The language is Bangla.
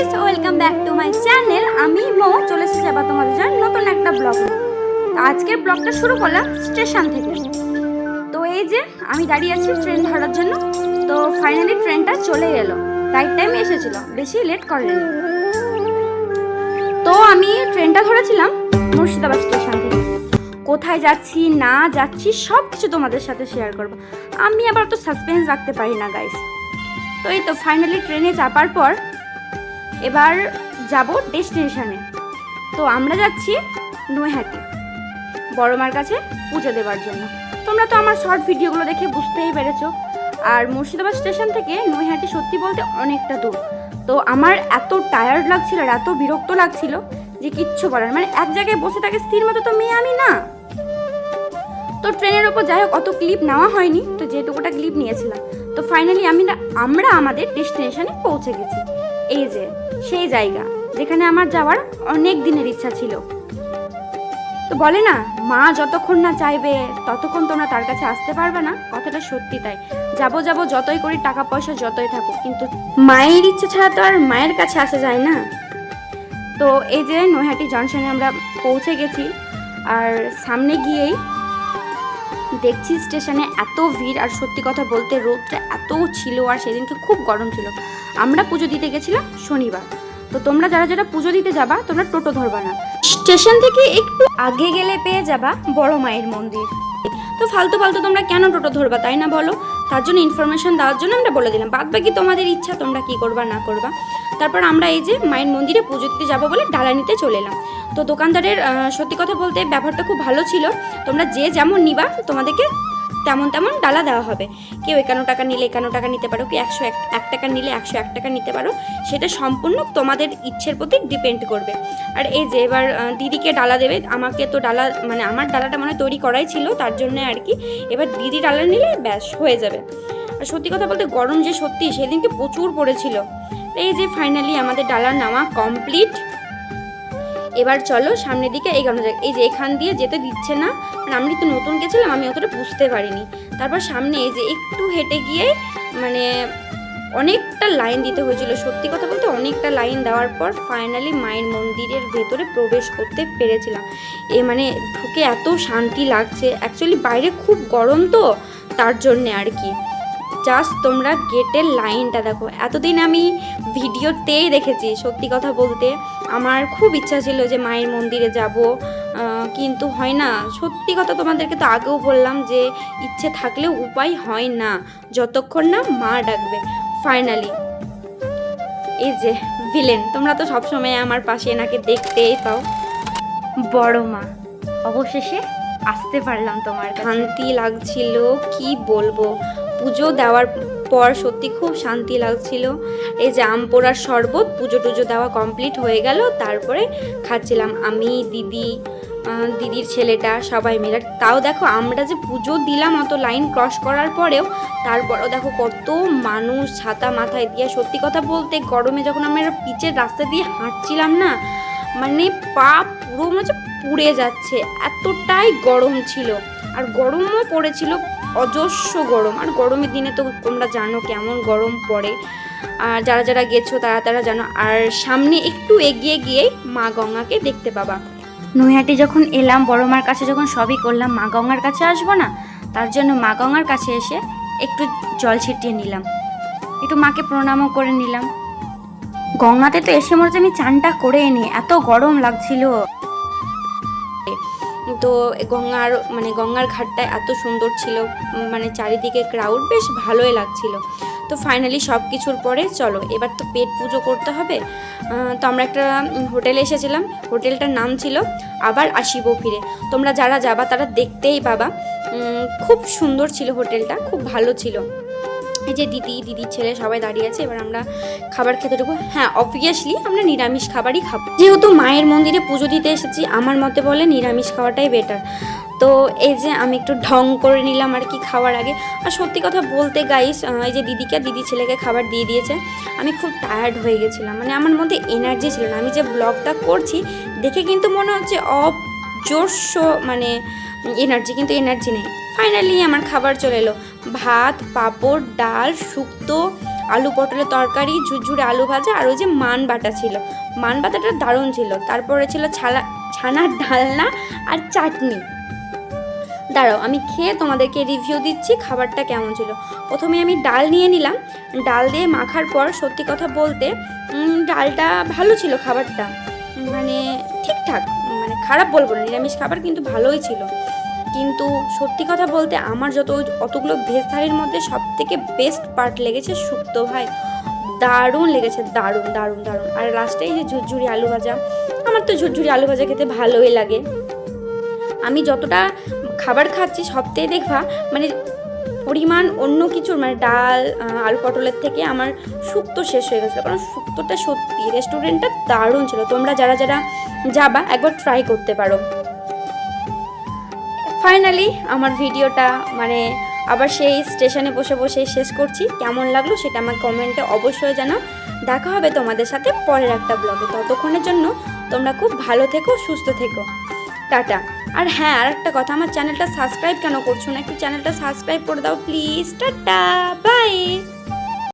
Guys welcome back to my channel আমি মো, চলে এসেছি আবার তোমাদের জন্য নতুন একটা ব্লগ আজকের ব্লগটা শুরু করলাম স্টেশন থেকে। তো এই যে, আমি দাঁড়িয়ে আছি ট্রেন ধরার জন্য। তো ফাইনালি ট্রেনটা চলে এলো। রাইট টাইমে এসেছিল, বেশি লেট করেনি তো আমি ট্রেনটা ধরেছিলাম মুর্শিদাবাদ স্টেশন থেকে। কোথায় যাচ্ছি, না যাচ্ছি সব কিছু তোমাদের সাথে শেয়ার করব। আমি আবার তো সাসপেন্স রাখতে পারি না গাইস তো এই তো ফাইনালি ট্রেনে চাপার পর এবার যাব ডেস্টিনেশনে। তো আমরা যাচ্ছি নৈহাটি, বড় মার কাছে পুজো দেওয়ার জন্য। তোমরা তো আমার শর্ট ভিডিওগুলো দেখে বুঝতেই পেরেছ। আর মুর্শিদাবাদ স্টেশন থেকে নৈহাটি সত্যি বলতে অনেকটা দূর। তো আমার এত টায়ার্ড লাগছিল আর এত বিরক্ত লাগছিল যে কিচ্ছু করার মানে এক জায়গায় বসে থাকে স্থির মতো তো মেয়ে আমি না। তো ট্রেনের ওপর যাই হোক, অত ক্লিপ নেওয়া হয়নি। তো যেটুকুটা ক্লিপ নিয়েছিলাম। তো ফাইনালি আমি আমরা আমাদের ডেস্টিনেশনে পৌঁছে গেছি। এই যে, সেই জায়গা, যেখানে আমার যাওয়ার অনেক দিনের ইচ্ছা ছিল। তো বলে না, মা যতক্ষণ না চাইবে, ততক্ষণ তোমরা তার কাছে আসতে পারবে না। কথাটা সত্যি তাই। যাব যাব, যতই করি টাকা পয়সা যতই থাকুক, কিন্তু মায়ের ইচ্ছে ছাড়া তো আর মায়ের কাছে আসা যায় না। তো এই যে নৈহাটি জংশনে আমরা পৌঁছে গেছি, আর সামনে গিয়েই দেখছি স্টেশনে এত ভিড়, আর সত্যি কথা বলতে রোদটা এত ছিল, আর সেদিনকে খুব গরম ছিল। আমরা পুজো দিতে গেছিলাম শনিবার। তো তোমরা যারা যারা পুজো দিতে যাবা, তোমরা টোটো ধরবা না। স্টেশন থেকে একটু আগে গেলে পেয়ে যাবা বড় মায়ের মন্দির। তো ফালতু ফালতু তোমরা কেন টোটো ধরবা, তাই না বলো? তার জন্য ইনফরমেশন দেওয়ার জন্য আমরা বলে দিলাম। বাদ বাকি তোমাদের ইচ্ছা, তোমরা কি করবা, না করবা। তারপর আমরা এই যে মায়ের মন্দিরে পুজো দিতে যাব বলে ডালা নিতে চলে এলাম। তো দোকানদারের সত্যি কথা বলতে ব্যবহারটা খুব ভালো ছিল। তোমরা যে যেমন নিবা, তোমাদেরকে তেমন তেমন ডালা দেওয়া হবে। কেউ একান্ন টাকা নিলে একান্ন টাকা নিতে পারো কি একশো এক টাকা নিলে একশো এক টাকা নিতে পারো, সেটা সম্পূর্ণ তোমাদের ইচ্ছের প্রতি ডিপেন্ড করবে। আর এই যে এবার দিদিকে ডালা দেবে, আমাকে তো ডালা মানে আমার ডালাটা মানে তৈরি করাই ছিল, তার জন্য আর কি, এবার দিদি ডালা নিলে ব্যাস হয়ে যাবে। আর সত্যি কথা বলতে গরম যে সত্যি, সেদিনকে প্রচুর পড়েছিল। এই যে ফাইনালি আমাদের ডালা নেওয়া কমপ্লিট এবার চলো সামনের দিকে এগানো যাক। এই যে এখান দিয়ে যেতে দিচ্ছে না মানে আমি তো নতুন গেছিলাম, আমি অতটা বুঝতে পারিনি। তারপর সামনে এই যে একটু হেঁটে গিয়ে মানে অনেকটা লাইন দিতে হয়েছিল। সত্যি কথা বলতে অনেকটা লাইন দেওয়ার পর ফাইনালি মায়ের মন্দিরের ভেতরে প্রবেশ করতে পেরেছিলাম। এ মানে ঢুকে এত শান্তি লাগছে। অ্যাকচুয়ালি বাইরে খুব গরম তো, তার জন্যে আর কি। জাস্ট তোমরা গেটের লাইনটা দেখো। এতদিন আমি ভিডিওতেই দেখেছি সত্যি কথা বলতে। আমার খুব ইচ্ছা ছিল যে মায়ের মন্দিরে যাব। কিন্তু হয় না। সত্যি কথা তোমাদেরকে তো আগেও বললাম যে ইচ্ছে থাকলেও উপায় হয় না। যতক্ষণ না মা ডাকবে। ফাইনালি এই যে ভিলেন তোমরা তো সবসময় আমার পাশে এনাকে দেখতেই পাও। বড় মা অবশেষে আসতে পারলাম তোমার। শান্তি লাগছিল কি বলব? পুজো দেওয়ার পর সত্যি খুব শান্তি লাগছিল। এই যে আম পোড়ার শরবত, পুজো টুজো দেওয়া কমপ্লিট হয়ে গেল। তারপরে খাচ্ছিলাম আমি, দিদি দিদির ছেলেটা, সবাই মিলে। তাও দেখো আমরা যে পুজো দিলাম অত লাইন ক্রস করার পরেও, তারপরেও দেখো কত মানুষ ছাতা মাথায় দিয়ে, সত্যি কথা বলতে গরমে যখন আমরা পিচের রাস্তা দিয়ে হাঁটছিলাম না মানে পা পুরো মনে হচ্ছে পুড়ে যাচ্ছে। এতটাই গরম ছিল। আর গরমও পড়েছিল অজস্র গরম। আর গরমের দিনে তো তোমরা জানো কেমন গরম পড়ে। আর যারা যারা গেছো তারা তারা জানো। আর সামনে একটু এগিয়ে গিয়েই মা গঙ্গাকে দেখতে পাবা। নৈহাটি যখন এলাম, বড় মার কাছে যখন সবই করলাম, মা গঙ্গার কাছে আসব না? তার জন্য মা গঙ্গার কাছে এসে একটু জল ছিটিয়ে নিলাম। একটু মাকে প্রণামও করে নিলাম। গঙ্গাতে তো এসে মনে আমি চানটা করে নি এত গরম লাগছিল। তো গঙ্গার মানে গঙ্গার ঘাটটা এত সুন্দর ছিল মানে চারিদিকে ক্রাউড বেশ ভালোই লাগছিল। তো ফাইনালি সব কিছুর পরে চলো, এবার তো পেট পুজো করতে হবে। তো আমরা একটা হোটেলে এসেছিলাম। হোটেলটার নাম ছিল আবার আসিব ফিরে। তোমরা যারা যাবা তারা দেখতেই পাবা। খুব সুন্দর ছিল হোটেলটা খুব ভালো ছিল। এই যে দিদি, দিদির ছেলে সবাই দাঁড়িয়ে আছে, এবার আমরা খাবার খেতে ঢুকবো। হ্যাঁ অবভিয়াসলি আমরা নিরামিষ খাবারই খাব। যেহেতু মায়ের মন্দিরে পুজো দিতে এসেছি, আমার মতে বলে নিরামিষ খাওয়াটাই বেটার তো এই যে আমি একটু ঢং করে নিলাম আর কি খাওয়ার আগে। আর সত্যি কথা বলতে গাইস এই যে দিদিকে দিদি ছেলেকে খাবার দিয়ে দিয়েছে, আমি খুব টায়ার্ড হয়ে গেছিলাম। মানে আমার মধ্যে এনার্জি ছিল না। আমি যে ব্লগটা করছি, দেখে কিন্তু মনে হচ্ছে অজস্র মানে এনার্জি কিন্তু এনার্জি নেই। ফাইনালি আমার খাবার চলে এলো। ভাত, পাঁপড়, ডাল, শুক্তো, আলু পটলের তরকারি, ঝুরঝুরে আলু ভাজা, আর ওই যে মান বাটা ছিল। মান বাটাটা দারুণ ছিল। তারপরে ছিল ছালা ছানার ডালনা আর চাটনি। দাঁড়াও, আমি খেয়ে তোমাদেরকে রিভিউ দিচ্ছি খাবারটা কেমন ছিল। প্রথমে আমি ডাল নিয়ে নিলাম। ডাল দিয়ে মাখার পর সত্যি কথা বলতে ডালটা ভালো ছিল খাবারটা। মানে ঠিকঠাক মানে খারাপ বলব না, নিরামিষ খাবার কিন্তু ভালোই ছিল। কিন্তু সত্যি কথা বলতে আমার যত অতগুলো ভেজ থালির মধ্যে সব থেকে বেস্ট পার্ট লেগেছে শুক্তো ভাই। দারুণ লেগেছে, দারুণ দারুণ দারুণ। আর লাস্টে এই যে ঝুরঝুরি আলু ভাজা, আমার তো ঝুরঝুরি আলু ভাজা খেতে ভালোই লাগে। আমি যতটা খাবার খাচ্ছি সবটাই দেখবা মানে পরিমাণ অন্য কিছুর মানে ডাল আলু পটলের থেকে আমার শুক্তো শেষ হয়ে গেছিল। কারণ শুক্তোটা সত্যি রেস্টুরেন্টটা দারুণ ছিল। তোমরা যারা যারা যাবা, একবার ট্রাই করতে পারো। ফাইনালি আমার ভিডিওটা মানে আবার সেই স্টেশনে বসে বসে শেষ করছি। কেমন লাগল সেটা আমার কমেন্টে অবশ্যই জানাও। দেখা হবে তোমাদের সাথে পরের একটা ব্লগে ততক্ষণের জন্য তোমরা খুব ভালো থেকো, সুস্থ থেকো। টাটা। আর হ্যাঁ আর একটা কথা, আমার চ্যানেলটা সাবস্ক্রাইব কেন করছ না? একটু চ্যানেলটা সাবস্ক্রাইব করে দাও প্লিজ টাটা বাই